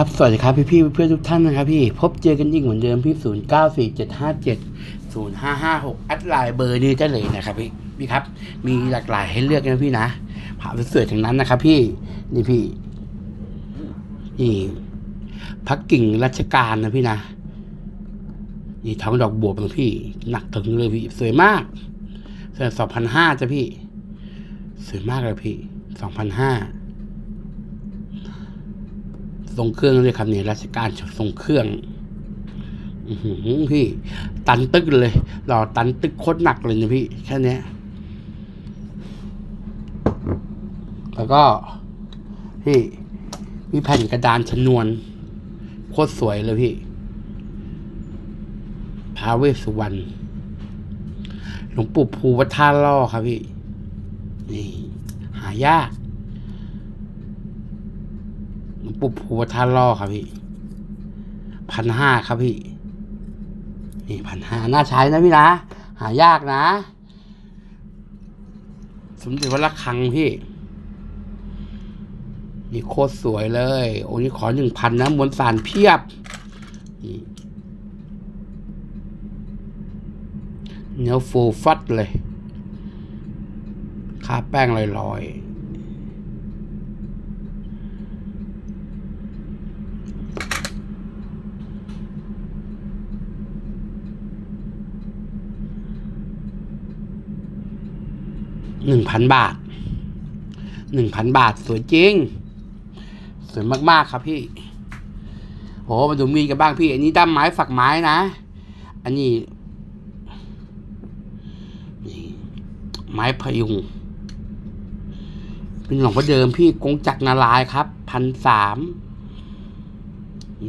ครับ สวัสดีครับพี่พี่เพื่อนทุกท่านนะครับพี่ พบเจอกันอีกเหมือนเดิมพี่ศูนย์เก้าสี่เจ็ดห้าเจ็ดศูนย์ห้าห้าหกแอดไลน์เบอร์นี้ได้เลยนะครับพี่พี่ครับ มีหลากหลายให้เลือกนะพี่นะผ่าสวยๆทั้งนั้นนะครับพี่ นี่พี่ นี่พักกิ่งรัชการนะพี่นะ นี่ท้องดอกบวบนะพี่ หนักถึงเลยพี่ สวยมากสวยสองพันห้าจ้ะพี่ สวยมากเลยพี่สองพันห้า ทรงเครื่องเลยครับเนี่ยราชการทรงเครื่องหพี่ ตันตึกเลยหล่อตันตึกโคตรหนักเลยนะพี่ แค่นี้แล้วก็พี่มีแผ่นกระดานชนวน โคตรสวยเลยพี่พาเวสสุวรรณหลวงปู่ภูวัดท่าล่อครับพี่ นี่ หายาก ปู่ภูวัดท่าล่อครับพี่พันห้าครับพี่ นี่พันห้าน่าใช้นะพี่นะ หายากนะ สมเด็จวัดระฆังพี่ นี่โคตรสวยเลย โอ้นี่ขอหนึ่งพันนะมวลสารเพียบนี่เนื้อฟูฟัดเลยค่าแป้งลอยๆ หนึ่งพันบาทหนึ่งพันบาทสวยจริง สวยมากๆครับพี่โหมาดูมีดกันบ้างพี่ อันนี้ด้ามไม้ฝักไม้นะ อันนี้นี่ไม้พยุง เป็นหลวงพ่อเดิมพี่กงจักรนาลายครับพันสาม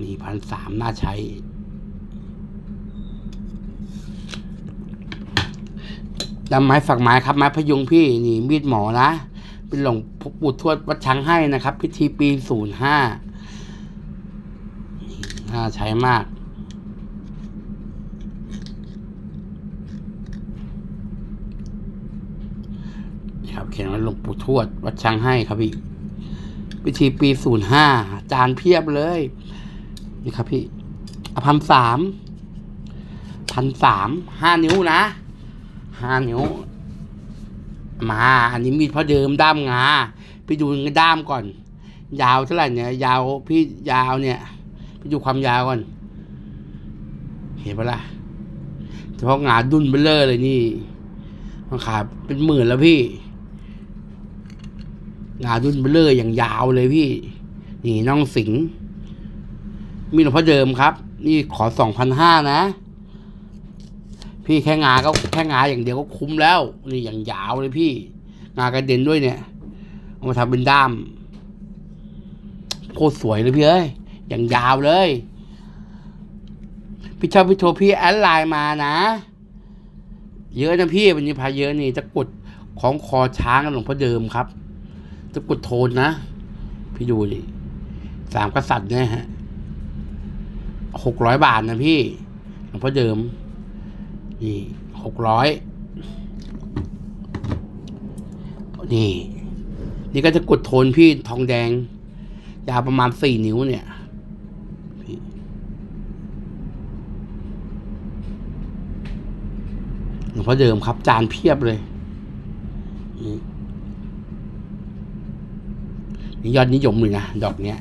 นี่พันสามน่าใช้ ดำไม้ฝักไม้ครับไม้พยุงพี่นี่มีดหมอนะเป็นหลวงปู่ทวดวัดช้างให้นะครับ พิธีปีศูนย์ห้าน่าใช้มาก ครับ เขียนว่าหลวงปู่ทวดวัดช้างให้ครับพี่พิธีปีศูนย์ห้าจานเพียบเลย นี่ครับพี่อพันสามพันสามห้านิ้วนะ ห้านิ้ว มา อันนี้มีดพราะเดิมด้ามงา พี่ดูด้ามก่อน ยาวเท่าไหร่เนี่ย ยาวพี่ยาวเนี่ย พี่ดูความยาวก่อน เห็นปะล่ะเฉพาะงาดุนเบลเลอร์เลยนี่มันขาเป็นหมื่นแล้วพี่ งาดุนเบลเลอร์อย่างยาวเลยพี่ นี่น้องสิง มีหลวงพ่อเดิมครับ นี่ขอสองพันห้านะ พี่แค่งาก็แค่งาอย่างเดียวก็คุ้มแล้ว นี่อย่างยาวเลยพี่ งากระเด็นด้วยเนี่ยเอามาทำเป็นด้ามโคตรสวยเลยพี่เอ้ยอย่างยาวเลย พี่ชอบพี่โทรพี่แอดไลน์มานะ เยอะนะพี่วันนี้พาเยอะนี่จะกดของคอช้างหลวงพ่อเดิมครับ จะกดโทนนะ พี่ดูดิสามกษัตริย์เนี่ยฮะหกร้อยบาทนะพี่หลวงพ่อเดิม นี่หกร้อยนี่ นี่ก็จะกดโทนพี่ทองแดง ยาวประมาณสี่นิ้วเนี่ยพี่หลวงพ่อเดิมครับ จานเพียบเลยนี่นี่ยอดนิยมเลยนะ ดอกเนี้ย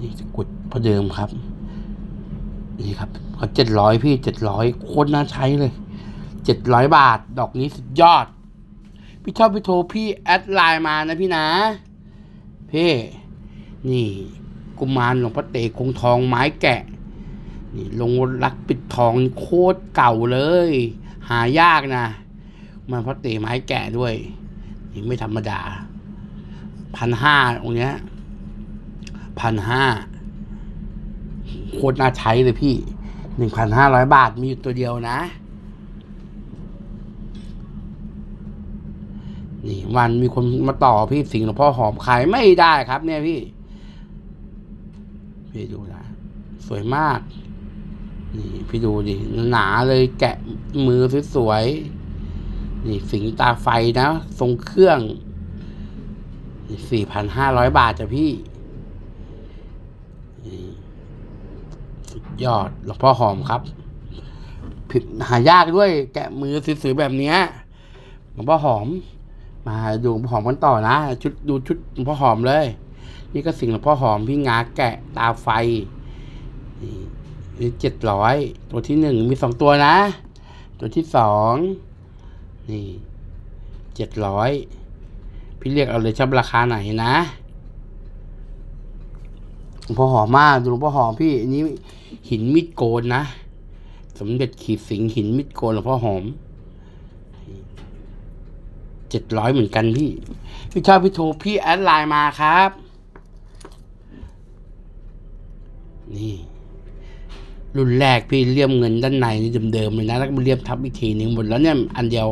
นี่จะกดพ่อเดิมครับ นี่ครับ เขาเจ็ดร้อยพี่เจ็ดร้อยโคตรน่าใช้เลยเจ็ดร้อยบาท ดอกนี้สุดยอด พี่ชอบพี่โทรพี่แอดไลน์มานะพี่นะ พี่ นี่ กุมารหลวงพ่อเตคงทองไม้แกะ นี่ลงรักปิดทองโคตรเก่าเลย หายากนะ มันพ่อเตไม้แกะด้วย นี่ไม่ธรรมดาพันห้าองเนี้ยพันห้าโคตรน่าใช้เลยพี่ หนึ่งพันห้าร้อยบาทมีอยู่ตัวเดียวนะ นี่วันมีคนมาต่อพี่สิงห์หลวงพ่อหอมขายไม่ได้ครับ เนี่ยพี่ พี่ดูนะ สวยมาก นี่พี่ดูดิ หนาเลยแกะมือสวยๆ นี่สิงตาไฟนะ ทรงเครื่องสี่พันห้าร้อยบาทจ้ะพี่ นี่สุด ยอดหลวงพ่อหอมครับ ผิดหายากด้วย แกะมือสวยๆแบบเนี้ยหลวงพ่อหอม มาดูหลวงพ่อหอมกันต่อนะชุดดูชุดหลวงพ่อหอมเลย นี่ก็สิ่งหลวงพ่อหอมพี่งาแกะตาไฟนี่เจ็ดร้อยตัวที่หนึ่งมีสองตัวนะ ตัวที่สองนี่เจ็ดร้อยพี่เรียกเอาเลยชอบราคาไหนนะหลวงพ่อหอมมากดูหลวงพ่อหอมพี่อันนี้ หินมิดโกนนะ สมเด็จขีดสิงหินมิดโกนหลวงพ่อหอมเจ็ดร้อยเหมือนกันพี่ พี่ชอบพี่โทรพี่แอดไลน์มาครับ นี่ รุ่นแรกพี่เลี่ยมเงินด้านในนี่เดิมๆเลยนะ แล้วก็เลี่ยมทับอีกทีหนึ่งหมดแล้วเนี่ย อันเดียว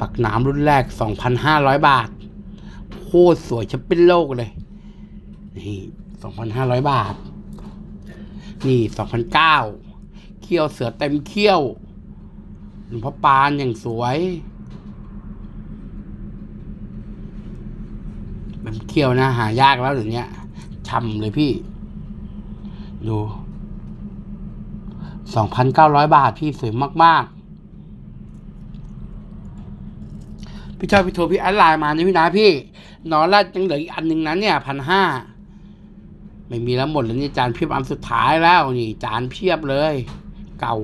ปักหนามรุ่นแรกสองพันห้าร้อยบาท โคตรสวยชับเป็นโลกเลย นี่สองพันห้าร้อยบาท นี่สองพันเก้าเขี้ยวเสือเต็มเขี้ยวหลวงพ่อปานอย่างสวยเป็นเขี้ยวนะหายากแล้วเดี๋ยวนี้ช่ำเลยพี่ ดูสองพันเก้าร้อยบาทพี่สวยมาก ๆ พี่ชอบพี่โทรพี่แอดไลน์มานี่พี่นะพี่นอนแล้วยังเหลืออีกอันหนึ่งนั้นเนี่ยพันห้า ไม่มีแล้วหมดแล้วนี่จานเพียบอันสุดท้ายแล้วนี่ จานเพียบเลย เก่า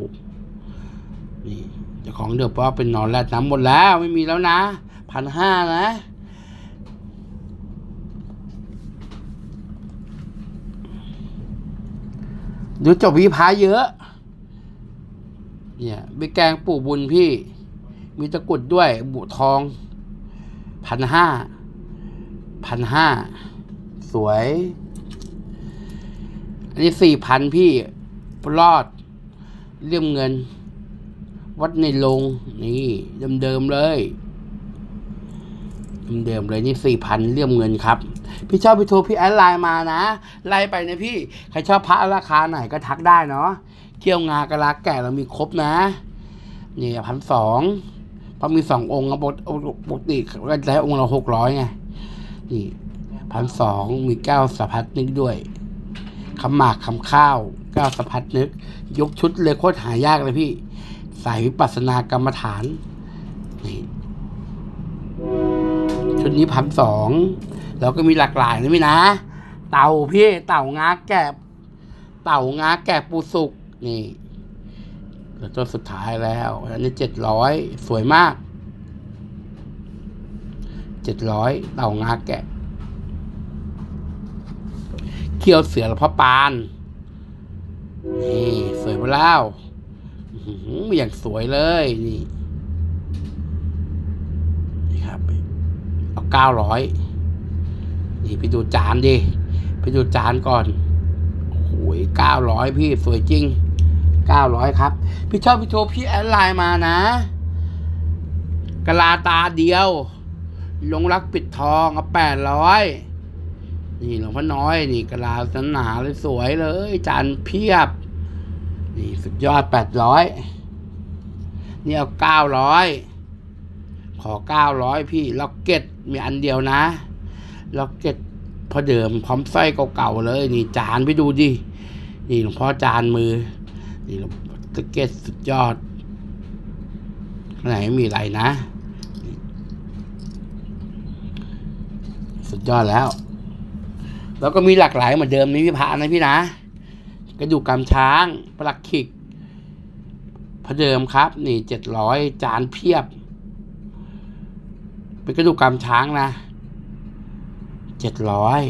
นี่เจ้าของเดือบว่าเป็นนอนแรดน้ำหมดแล้วไม่มีแล้วนะพันห้านะดูจบวิพาเยอะ เนี่ยไปแกงปู่บุญพี่ มีตะกรุดด้วย บุทองพันห้าพันห้าสวย นนี้สี่พันพี่รอดเลี่ยมเงิน วัดในลงนี่เดิมๆเลยเดิมเลยนี่สี่พันเลี่ยมเงินครับ พี่ชอบพี่โทรพี่แอดไลน์มานะ ไล่ไปนะพี่ ใครชอบพระราคาไหนก็ทักได้เนาะเกี่ยวงากระลาแก่เรามีครบนะนี่พันสองพราะมีสององค์อะปกติก็จะให้องค์ละหกร้อยไงนี่พันสองมีเก้าสะพัดนึกด้วย คำหมากคำข้าวก้าวสะพัดนึก ยกชุดเลยโคตรหายากเลยพี่สายวิปัสสนากรรมฐานนี่ชุดนี้พันสองแล้วก็มีหลากหลายนะพี่นะ เต่าพี่เต่างาแกะเต่างาแกะปูสุกนี่แล้วตัวสุดท้ายแล้วอันนี้เจ็ดร้อยสวยมากเจ็ดร้อยเต่างาแกะ เขี้ยวเสือหลวงพ่อปาน นี่สวยไปล้วอื้อหืออย่างสวยเลยนี่นี่ครับ เอาเก้าร้อยนี่ไปดูจานดิ ไปดูจานก่อนโอ้โหเก้าร้อยพี่สวยจริงเก้าร้อยครับ พี่ชอบพี่โทรพี่แอดไลน์มานะกะลาตาเดียว ลงรักปิดทองเอาแปดร้อย นี่หลวงพ่อน้อย นี่กะลาสนาเลยสวยเลย จานเพียบ นี่สุดยอดแปดร้อยนี่เอาเก้าร้อยขอเก้าร้อยพี่ล็อกเก็ตมีอันเดียวนะล็อกเก็ตพอเดิมพร้อมไส้เก่าๆเลย นี่จานไปดูดินี่หลวงพ่อจานมือ นี่ลวงพ่อตะเก็ตสุดยอดไหนไม่มีอะไรนะ สุดยอดแล้ว แล้วก็มีหลากหลายเหมือนเดิมนี่พี่พานะพี่นะ กระดูกกำช้างปลักขิกพระเดิมครับ นี่เจ็ดร้อยจานเพียบ เป็นกระดูกกำช้างนะเจ็ดร้อย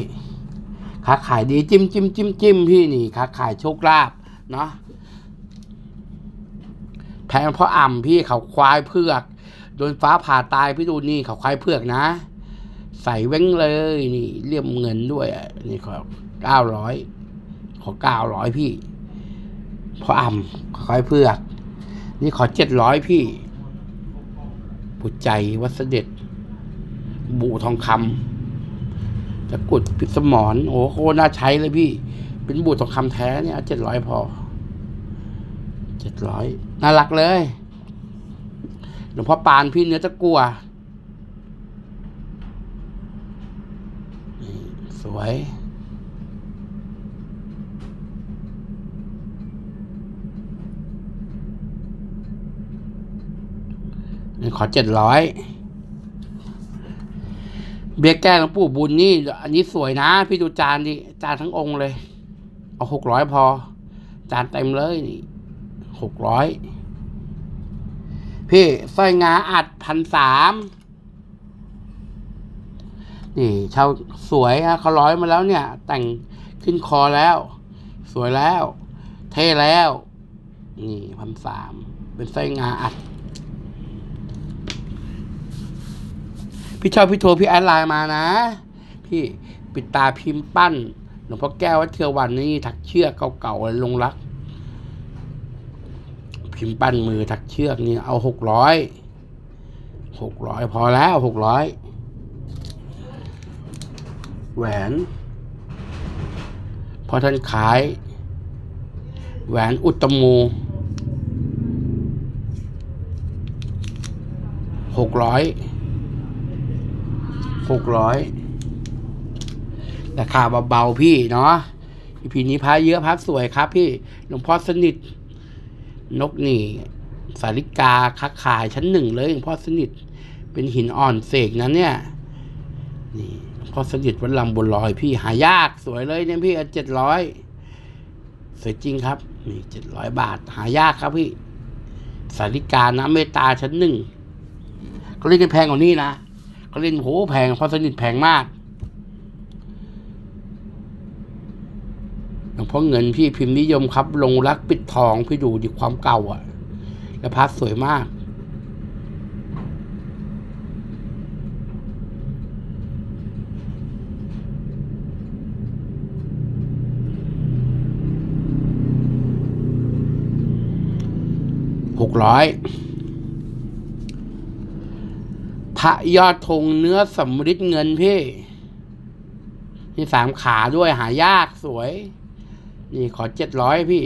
ค้าขายดีจิ้มจิ้มจิ้มจิ้มพี่นี่ค้าขายโชคลาภเนาะแพงเพราะอ่ำพี่เขาควายเผือก โดนฟ้าผ่าตายพี่ดูนี่เขาควายเผือกนะ ใส่เว้งเลยนี่เลี่ยมเงินด้วยอะนี่ขอเก้าร้อยขอเก้าร้อยพี่พระอ่ำขาควายเผือก นี่ขอเจ็ดร้อยพี่ปุจใจวัดเสด็จ บูทองคำตะกรุดปิดสมอนโอ้โหน่าใช้เลยพี่ เป็นบูทองคำแท้เนี่ยเจ็ดร้อยพอเจ็ดร้อยน่ารักเลยหลวงพ่อปานพี่เนื้อตะกัว วย ขอเจ็ดร้อยเบี้ยแก้หลวงปู่บุญนี่ อันนี้สวยนะ พี่ดูจานดิจานทั้งองค์เลย เอาหกร้อยพอ จานเต็มเลยนี่หกร้อยพี่สร้อยงาอัดพันสาม นี่ชาวสวยฮะเขาร้อยมาแล้วเนี่ย แต่งขึ้นคอแล้ว สวยแล้ว เท่แล้ว นี่พันสามเป็นไส้งาอัด พี่ชอบพี่โทรพี่แอดไลน์มานะ พี่ปิดตาพิมพ์ปั้นหลวงพ่อแก้ววัดเทวันนี่ถักเชือกเก่าๆลงรัก พิมพ์ปั้นมือถักเชือกนี่เอาหกร้อยหกร้อยพอแล้วหกร้อย แหวน พอท่านขาย แหวนอุตมูหกร้อยหกร้อยราคาเบาๆพี่เนาะอีพีนี้พระเยอะพระสวยครับ พี่หลวงพ่อสนิท นกนี่สาริกาค้าขายชั้นหนึ่งเลยหลวงพ่อสนิท เป็นหินอ่อนเสกนะเนี่ย นี่หลวงพ่อสนิทวัดลำบุญลอยพี่หายากสวยเลยเนี่ยพี่เจ็ดร้อยสวยจริงครับ นี่เจ็ดร้อยบาท หายากครับพี่ สาริกานะเมตตาชั้นหนึ่งเขาเล่นกันแพงกว่านี้นะเขาเล่นโหแพงเพราะสนิทแพงมากหลวงพ่อเงินพี่พิมพ์นิยมครับ ลงรักปิดทองพี่ดูดิความเก่าอะ แล้วพัดสวยมาก หกร้อยพระยอดธงเนื้อสำริดเงินพี่ นี่สามขาด้วยหายากสวย นี่ขอเจ็ดร้อยพี่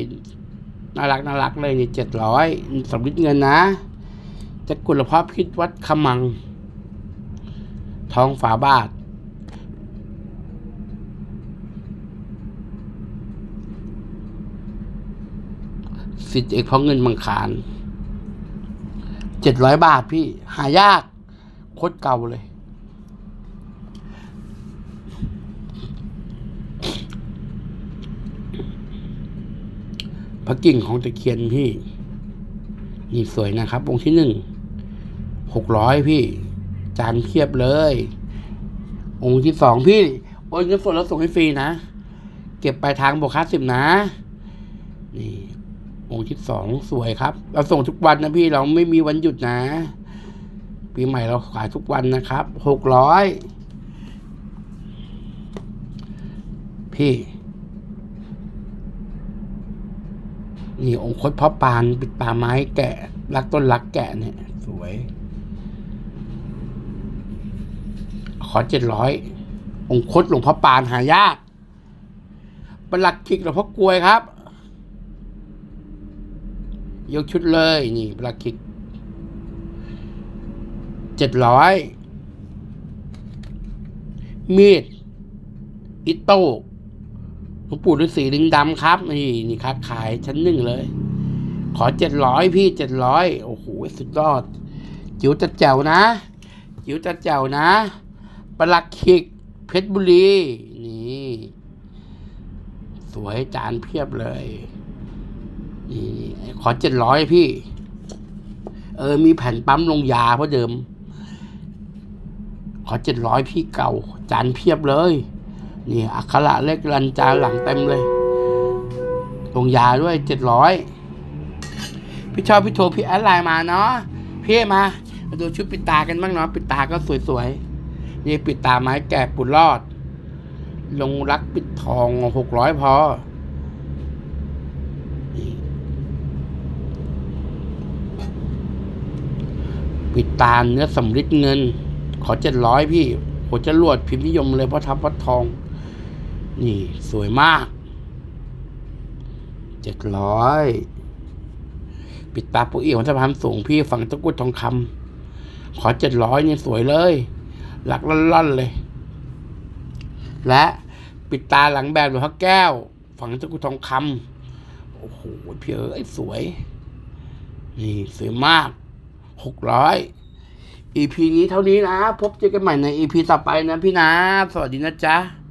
น่ารักน่ารักเลยนี่เจ็ดร้อยสำริดเงินนะจะกุลภาพพิษวัดขมังทองฝาบาทสิทธิเอกพราะเงินบังคาร เจ็ดร้อยบาทพี่ หายาก โคตรเก่าเลย พระกิ่งของตะเคียนพี่ นี่สวยนะครับ องค์ที่หนึ่ง หกร้อยพี่ จานเทียบเลย องค์ที่สองพี่ โอนเงินสดแล้วส่งให้ฟรีนะ เก็บปลายทางบวกค่าสิบนะ องค์ที่สองสวยครับ เราส่งทุกวันนะพี่เราไม่มีวันหยุดนะ ปีใหม่เราขายทุกวันนะครับหกร้อยพี่ นี่องค์คดพ่อปานปิดป่าไม้แกะ รักต้นรักแกะเนี่ย สวย ขอเจ็ดร้อยองค์คดหลวงพ่อปานหายากประหลักขิกหลวงพ่อกลวยครับ ยกชุดเลย นี่ปลักขิกเจ็ดร้อยมีด อิโต้หลวงปู่ฤาษีลิงดำครับ นี่นี่ครับ ขายชั้นหนึ่งเลย ขอเจ็ดร้อยพี่เจ็ดร้อยโอ้โห สุดยอด จิ๋วจัดแจ๋วนะ จิ๋วจัดแจ๋วนะปลักขิก เพชรบุรี นี่ สวยจานเพียบเลย ขอเจ็ดร้อยพี่ เออ มีแผ่นปั๊มลงยาเพราะเดิม ขอเจ็ดร้อยพี่เก่า จานเพียบเลย นี่อักขระเล็กรันจานหลังเต็มเลย ลงยาด้วยเจ็ดร้อยพี่ชอบพี่โทรพี่แอดไลน์มาเนาะพี่มามาดูชุดปิดตากันบ้างเนาะปิดตาก็สวยๆนี่ปิดตาไม้แกะปุดรอด ลงรักปิดทองหกร้อยพอ ปิดตาเนื้อสำริดเงิน ขอเจ็ดร้อยพี่โหจะรวดพิมพ์นิยมเลยเพราะทับวัดทอง นี่สวยมากเจ็ดร้อยปิดตาปุเอี่ยวสะพานสูงพี่ฝั่งตะกุดทองคำขอเจ็ดร้อยนี่สวยเลย หลักล่อนๆเลย และปิดตาหลังแบบหลวงพ่อแก้ว ฝั่งตะกุดทองคำโอ้โหพี่เอ๋ยสวย นี่สวยมาก หกร้อย EP นี้เท่านี้นะ พบเจอกันใหม่ใน EP ต่อไปนะพี่นะ สวัสดีนะจ๊ะ